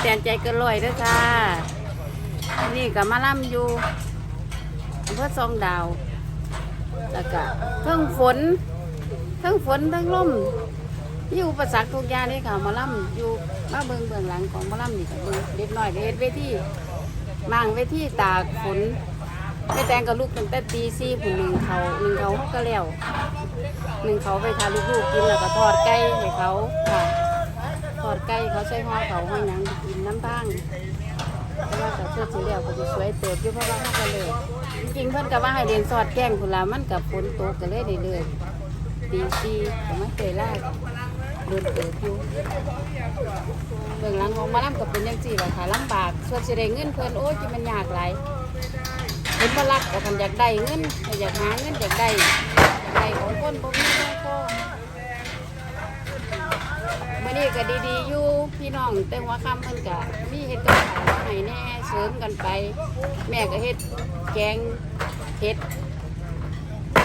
แตนใจเกินร้อยด้อค่ะ นี่ก็มาล่ำอยู่อำเพื่อซองดาว แล้วก็เพิ่งฝนเพิ่งฝนเพิ่งลมมีอุปสรรคทุกอย่างนี่ค่ะมาล่ำอยู่มาเบิ่งเบืองหลังของมาล่ำนี่ก็เบิ่งเด็กน้อยเฮ็ดเวทีมั่งเวทีตากฝนแม่แตงกับลูกตั้งแต่ตีสี่ผู้หนึ่งเขาหนึ่งเขาก็แล้วหนึ่งเขาไปทาลูกๆกินแล้วก็ทอดไก่ให้เขา อดไก่เขาใส่ห่อเขาห้อยหนังกินน้ำตั้งแต่ว่าก็เชื่อสีเหลียวก็จะสวยเติบอยู่เพราะว่าเขาก็เลยจริงๆเพิ่นก็ว่าให้เรียนสอดแก้งพุ่นละมันกับฝนตกก็เลยได้เลยดีซีก็ไม่เคยลาเดินเติบอยู่เบื้องหลังของมาล่ำกับเป็นยังสี่ะค่ะลำบากส่วนสิได้เงินเพิ่นโอ้ยมันยากหลายเพิ่นบ่รักแต่คันอยากได้เงินอยากหาเงินอยากได้อยากได้ของคนบ่มีเงินก็ มื่อนี้ก็ดีๆอยู่พี่น้องแต่หัวค่ำเพิ่นก็มีเฮ็ดกับข้าวให้แน่เสริมกันไป แม่ก็เฮ็ดแกงเฮ็ด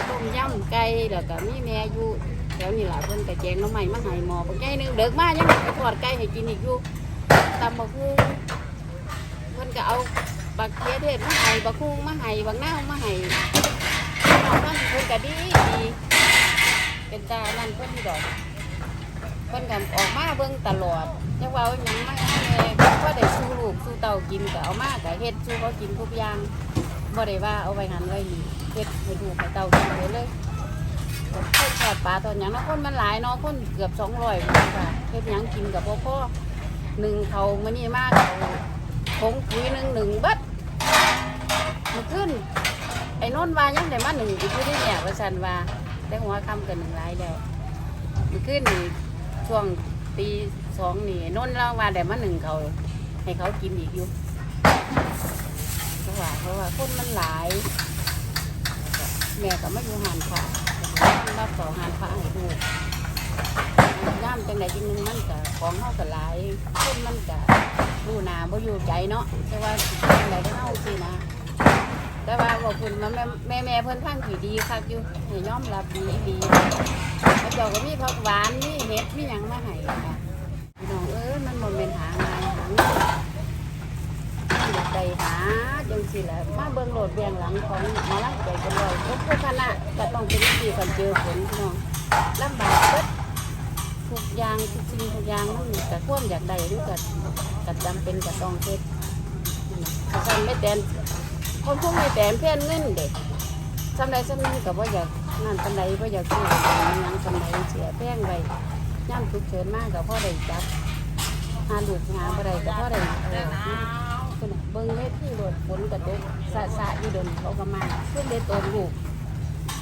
ต้มยำไก่แล้วก็มีแม่อยู่แถวนี้ล่ะเพิ่นก็แกงน้ำใหม่มาให้หมอปักใหญ่หนึงเด็กมายังไปทอดไก่ให้กินอีกอยู่ตำบักหุ่งเพิ่นก็เอาบักเขียเทศมาให้บักหุ่งมาให้บักนาวมาให้น้องนั่นเพิ่นก็ดีดีเป็นตานั่นเพิ่นนี่ดอก พิ่นกันออกมาเบิ่งตลอดจังว่าอาหยังมาให้แม่ก็ได้สู้ลูกสู้เต่ากินก็เอามาก็เฮ็ดสู้เขากินทุกอย่างบ่ได้ว่าเอาไว้หันไว้นี่เฮ็ดให้ลูกให้เต่ากินไปเลยเฮ็ดทอดปลาทอดหยังเนาะคนมันหลายเนาะคนเกือบ200คนค่ะเฮ็ดหยังกินก็บ่พอหนึ่งเขามื้อนี้มาเขาผงปุ๋ยหนึ่งหนึ่งเบัดมื้อขึ้นไอ้โนนว่ายังได้มาหนึ่งอีกอยู่นี่เนี่ยว่าซั่นว่าแต่หัวคำกันหนึ่งหลายแล้วมันขึ้นนี่ ช่วงตีสองนี่นนเล่าวาแต่มาหนึ่งเขาให้เขากินอีกอยู่เพราะว่าเพราะว่าคนมันหลายแม่ก็ไม่อยู่หานผ้ารับสองหานผ้าให้ดูย่ามจังใดจริงนึงมันก็ของเฮาก็หลายคนมันก็ดูนาบ่อยู่ใจเนาะแต่ว่าจังใดก็เฮาสินะ แต่ว่าบอกคุณมันแม่แม่แม่เพิ่นพังผีดีคักอยู่ให้ยอมรับดีดีแล้วเจ้าก็มีผักหวานมีเห็ดมีหยังมาให้ค่ะพี่น้องเอ้ยมันบ่แม่นหางานหาเงินอยากได้หาจังสิแหละมาเบิ่งโหลดเบียงหลังของหมอลำใจกันเลยทุกผู้คณะก็ต้องเป็นที่กันเจอฝนพี่น้องลำบากเบิดทุกอย่างทุกสิ่งทุกอย่างมันก็ควรอยากได้หรือก็ก็จำเป็นก็ต้องเฮ็ดถ้าซั่นไม่แตน คนพวกไม่แตนเพี้ยนเงินเด็กสำใดสำนึงกับว่าอยากนั่นสำใดว่าอยากซื้อของหยังสำใดเสียแป้งไว้ย่ำทุกเชิญมากกับพ่อได้จับหาลูกหาบ่ได้กับพ่อได้เออคุณน่ะเบิ่งเวทีรถฝนกระตกสะสะอยู่ดนเขาก็มาเพื่อนได้ตัวลูก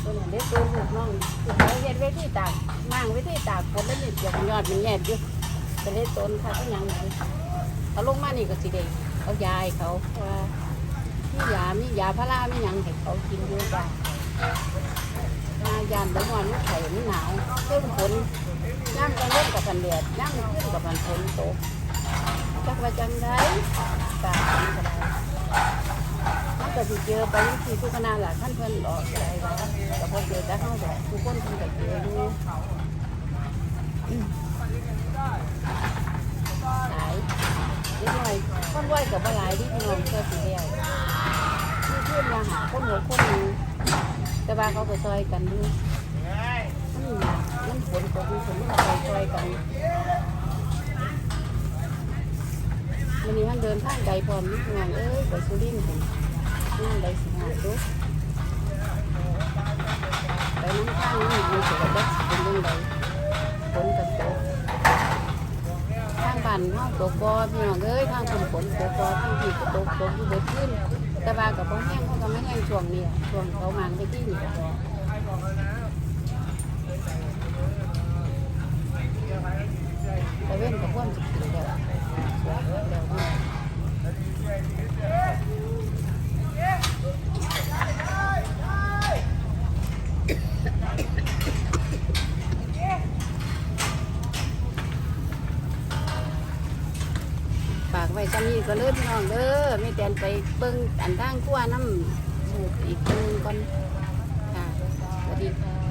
ตัวนั้นได้ตัวลูกน้องคือเขาเฮ็ดเวทีตากมั่งเวทีตากฝนแล้วนี่เสียยอดมันแย่อยู่ก็ด้ต้นค่ะก็ยังไงเขาลงมานี่ก็สิได้เอายายเขาว่า มียามียาพารามีหยังให้เขากินอยู่จ้ะมายามแต่วันมันไข่มันหนาวเพิ่มฝนน้ำกระเล่นกับพันแดดน้ำขึ้นกับพันฝนตกจักว่าจังไดตาดีก็ได้มันก็สิเจอไปที่ทุกคณะหลักท่านเพิ่อนออกอะไรวะก็พอเจอแต่เข้าแบบทุกคนเพิ่นก็เจออยู่หลายนิดหน่อยคนไหวกับว่าหลายที่พี่น้องเจอสีเดียว ที่เพื่อนมาหาคนหัวคนหนึงแต่ว่าเขาก็ซอยกันดูมันมันฝนตกมันฝนมันก็ซอยกันวันนี้ท่านเดินทางไกลพร้อมนี่งานเอ้ยไปสุรินทร์ผมงานใดสิงหาดูไปน้ำข้างนี่มันสิกระดักเป็นเรื่องใดฝนกับตกทาง บ้านเฮาตกบ่พี่น้องเอ้ยทางฝนฝนตกบ่ทางที่ก็ตกตกอยู่เบิดขึ้นแต่ว่ากับพ่อแห้งเขาก็ไม่แห้งช่วงนี้ช่วงเขามันไปที่นี่แต่เว้นกับพ่วงจะกินแล้วแล้วฝาก ไว้จะมีก็เลิศพี่น้องเด้อไม่แตนไปเบิ้งอันทางขั้วน้ำหมูกอีกคนงก่อนค่ะสวัสดีค่ะ